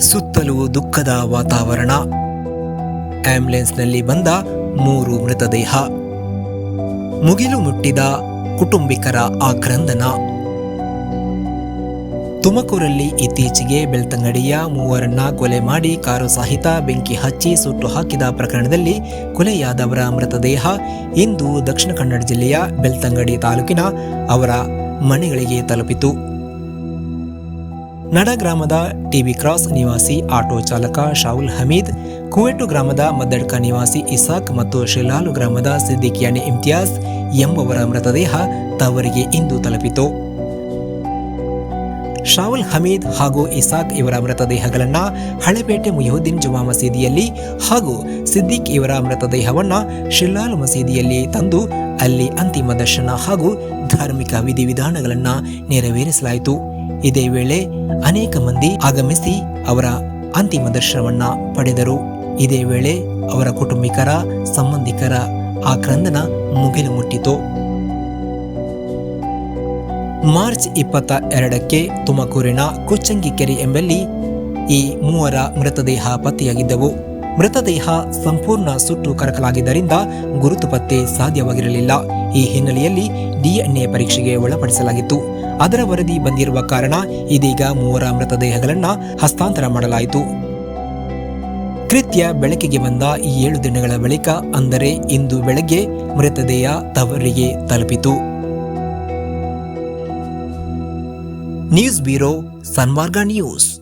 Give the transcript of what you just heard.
ಸುತ್ತಲೂ ದುಃಖದ ವಾತಾವರಣ. ಆಂಬ್ಯುಲೆನ್ಸ್ನಲ್ಲಿ ಬಂದ ಮೂರು ಮೃತದೇಹ. ಮುಗಿಲು ಮುಟ್ಟಿದ ಕುಟುಂಬಿಕರ ಆಕ್ರಂದನ. ತುಮಕೂರಲ್ಲಿ ಇತ್ತೀಚೆಗೆ ಬೆಳ್ತಂಗಡಿಯ ಮೂವರನ್ನ ಕೊಲೆ ಮಾಡಿ ಕಾರು ಸಹಿತ ಬೆಂಕಿ ಹಚ್ಚಿ ಸುಟ್ಟು ಹಾಕಿದ ಪ್ರಕರಣದಲ್ಲಿ ಕೊಲೆಯಾದವರ ಮೃತದೇಹ ಇಂದು ದಕ್ಷಿಣ ಕನ್ನಡ ಜಿಲ್ಲೆಯ ಬೆಳ್ತಂಗಡಿ ತಾಲೂಕಿನ ಅವರ ಮನೆಗಳಿಗೆ ತಲುಪಿತು. ನಡ ಗ್ರಾಮದ ಟಿಬಿ ಕ್ರಾಸ್ ನಿವಾಸಿ ಆಟೋ ಚಾಲಕ ಶಾವುಲ್ ಹಮೀದ್ ಕುವೆಟು ಗ್ರಾಮದ ಮದ್ದಡ್ಕ ನಿವಾಸಿ ಇಸಾಕ್ ಮತ್ತು ಶಿಲಾಲು ಗ್ರಾಮದ ಸಿದ್ದಿಕಿಯಾನಿ ಇಮ್ತಿಯಾಸ್ ಎಂಬವರ ಮೃತದೇಹ ತವರಿಗೆ ಇಂದು ತಲುಪಿತು. ಶಾವುಲ್ ಹಮೀದ್ ಹಾಗೂ ಇಸಾಕ್ ಇವರ ಮೃತದೇಹಗಳನ್ನು ಹಳೆಪೇಟೆ ಮುಯೋದ್ದೀನ್ ಜುಮಾ ಮಸೀದಿಯಲ್ಲಿ ಹಾಗೂ ಸಿದ್ದಿಕ್ ಇವರ ಮೃತದೇಹವನ್ನು ಶಿಲ್ಲಾಲ್ ಮಸೀದಿಯಲ್ಲಿ ತಂದು ಅಲ್ಲಿ ಅಂತಿಮ ದರ್ಶನ ಹಾಗೂ ಧಾರ್ಮಿಕ ವಿಧಿವಿಧಾನಗಳನ್ನು ನೆರವೇರಿಸಲಾಯಿತು. ಇದೇ ವೇಳೆ ಅನೇಕ ಮಂದಿ ಆಗಮಿಸಿ ಅವರ ಅಂತಿಮ ದರ್ಶನವನ್ನ ಪಡೆದರು. ಇದೇ ವೇಳೆ ಅವರ ಕುಟುಂಬಿಕರ, ಸಂಬಂಧಿಕರ ಆಕ್ರಂದನ ಮುಗಿಲು ಮುಟ್ಟಿತು. ಮಾರ್ಚ್ ಇಪ್ಪತ್ತ ಎರಡಕ್ಕೆ ತುಮಕೂರಿನ ಕುಚ್ಚಂಗಿಕೆರೆ ಎಂಬಲ್ಲಿ ಈ ಮೂವರ ಮೃತದೇಹ ಪತ್ತೆಯಾಗಿದ್ದವು. ಮೃತದೇಹ ಸಂಪೂರ್ಣ ಸುಟ್ಟು ಕರಕಲಾಗಿದ್ದರಿಂದ ಗುರುತು ಪತ್ತೆ ಸಾಧ್ಯವಾಗಿರಲಿಲ್ಲ. ಈ ಹಿನ್ನೆಲೆಯಲ್ಲಿ ಡಿಎನ್ಎ ಪರೀಕ್ಷೆಗೆ ಒಳಪಡಿಸಲಾಗಿತ್ತು. ಅದರ ವರದಿ ಬಂದಿರುವ ಕಾರಣ ಇದೀಗ ಮೂವರ ಮೃತದೇಹಗಳನ್ನು ಹಸ್ತಾಂತರ ಮಾಡಲಾಯಿತು. ಕೃತ್ಯ ಬೆಳಕಿಗೆ ಬಂದ ಈ ಏಳು ದಿನಗಳ ಬಳಿಕ ಅಂದರೆ ಇಂದು ಬೆಳಗ್ಗೆ ಮೃತದೇಹ ತವರಿಗೆ ತಲುಪಿತು. News bureau Sanmarga news.